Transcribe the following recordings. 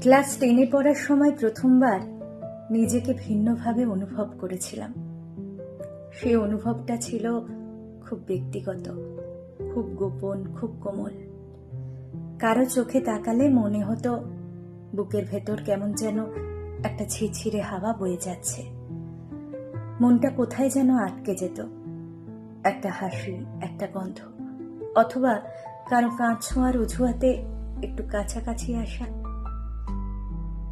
Class টেনে পড়ার সময় প্রথমবার নিজেকে ভিন্নভাবে অনুভব করেছিলাম। সেই অনুভবটা ছিল খুব ব্যক্তিগত, খুব গোপন, খুব কোমল। কারও চোখে তাকালে মনে হতো বুকের ভেতর কেমন যেন একটা ছিছিরে হাওয়া বয়ে যাচ্ছে। মনটা কোথায় যেন আটকে যেত, একটা হাসি, একটা গন্ধ, অথবা কারও কাঁচ ছোঁয়ার অজুহাতে একটু কাছাকাছি আসা।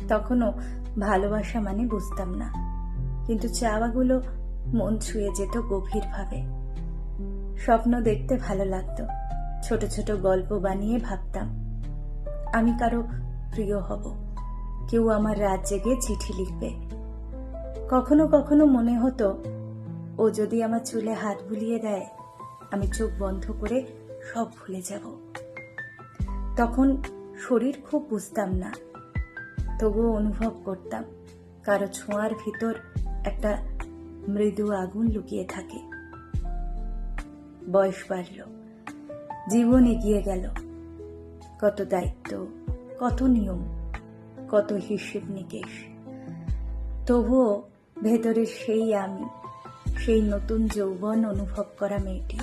তখনও ভালোবাসা মানে বুঝতাম না। কিন্তু চাওয়াগুলো মন ছুঁয়ে যেত গভীরভাবে। স্বপ্ন দেখতে ভালো লাগতো। ছোট ছোট গল্প বানিয়ে ভাবতাম, আমি কারও প্রিয় হব। কেউ আমার রাত জেগে চিঠি লিখবে। কখনো কখনো মনে হতো, ও যদি আমার চুলে হাত বুলিয়ে দেয়, আমি চোখ বন্ধ করে সব ভুলে যাব। তখন শরীর খুব বুঝতাম না। তবুও অনুভব করতাম কারও ছোঁয়ার ভিতর একটা মৃদু আগুন লুকিয়ে থাকে। বয়স বাড়ল, জীবন এগিয়ে গেল। কত দায়িত্ব, কত নিয়ম, কত হিসেব নিকেশ। তবুও ভেতরের সেই আমি, সেই নতুন যৌবন অনুভব করা মেয়েটি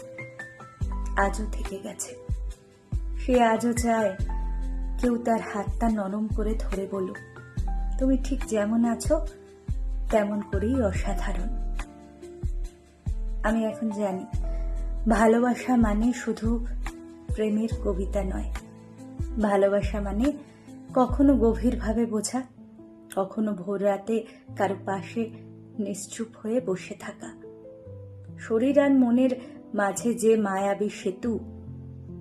আজও থেকে গেছে। সে আজও চায় কেউ তার হাতটা নরম করে ধরে বলুক তুমি ঠিক যেমন আছো, তেমন করেই অসাধারণ। আমি এখন জানি, ভালোবাসা মানে শুধু প্রেমের কবিতা নয়। ভালোবাসা মানে কখনো গভীরভাবে বোঝা, কখনো ভোর রাতে কারও পাশে নিশ্চুপ হয়ে বসে থাকা। শরীর আর মনের মাঝে যে মায়াবী সেতু,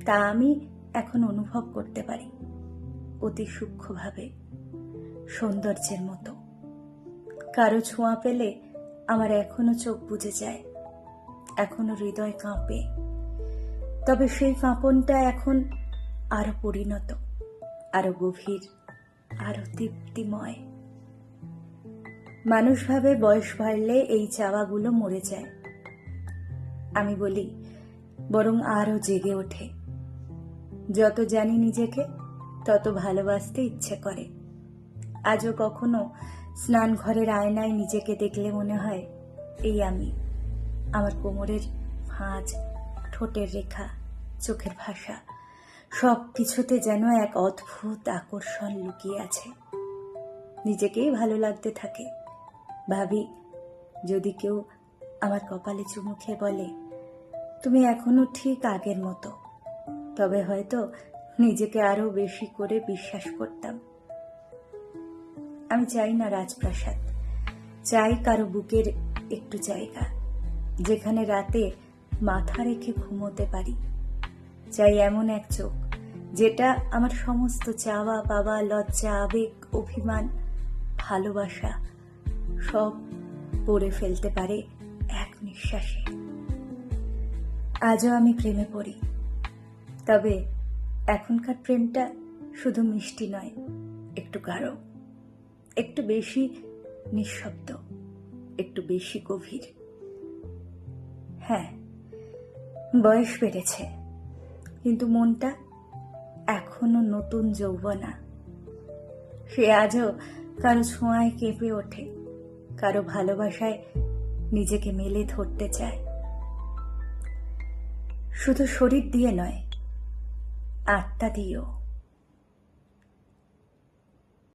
তা আমি এখন অনুভব করতে পারি। অতি সূক্ষ্মভাবে, সৌন্দর্যের মতো। কারও ছোঁয়া পেলে আমার এখনও চোখ বুঝে যায়, এখনও হৃদয় কাঁপে। তবে সেই কাঁপনটা এখন আরও পরিণত, আরও গভীর, আরও তৃপ্তিময় মানুষ ভাবে বয়স বাড়লে এই চাওয়াগুলো মরে যায়। আমি বলি, বরং আরও জেগে ওঠে। যত জানি নিজেকে তত ভালোবাসতে ইচ্ছে করে। আজও কখনো স্নান ঘরের আয়নায় নিজেকে দেখলে মনে হয়, এই আমি, আমার কোমরের ভাঁজ, ঠোঁটের রেখা, চোখের ভাষা সব কিছুতে যেন এক অদ্ভুত আকর্ষণ লুকিয়ে আছে। নিজেকেই ভালো লাগতে থাকে। ভাবি, যদি কেউ আমার কপালে চুমু খেয়ে বলে, তুমি এখনও ঠিক আগের মতো। তবে হয়তো নিজেকে আরও বেশি করে বিশ্বাস করতাম। আমি চাই না রাজপ্রাসাদ। চাই কারও বুকের একটু জায়গা, যেখানে রাতে মাথা রেখে ঘুমোতে পারি। চাই এমন এক চোখ, যেটা আমার সমস্ত চাওয়া পাওয়া, লজ্জা, আবেগ, অভিমান, ভালোবাসা সব পড়ে ফেলতে পারে এক নিঃশ্বাসে। আজও আমি প্রেমে পড়ি, তবে এখনকার প্রেমটা শুধু মিষ্টি নয়, একটু গাঢ়, একটু বেশি নিঃশব্দ, একটু বেশি গভীর। হ্যাঁ বয়স বেড়েছে, কিন্তু মনটা এখনও নতুন যৌবনা। সে আজও কারও ছোঁয়ায় কেঁপে ওঠে, কারও ভালোবাসায় নিজেকে মেলে ধরতে চায়। শুধু শরীর দিয়ে নয় Atta Dio.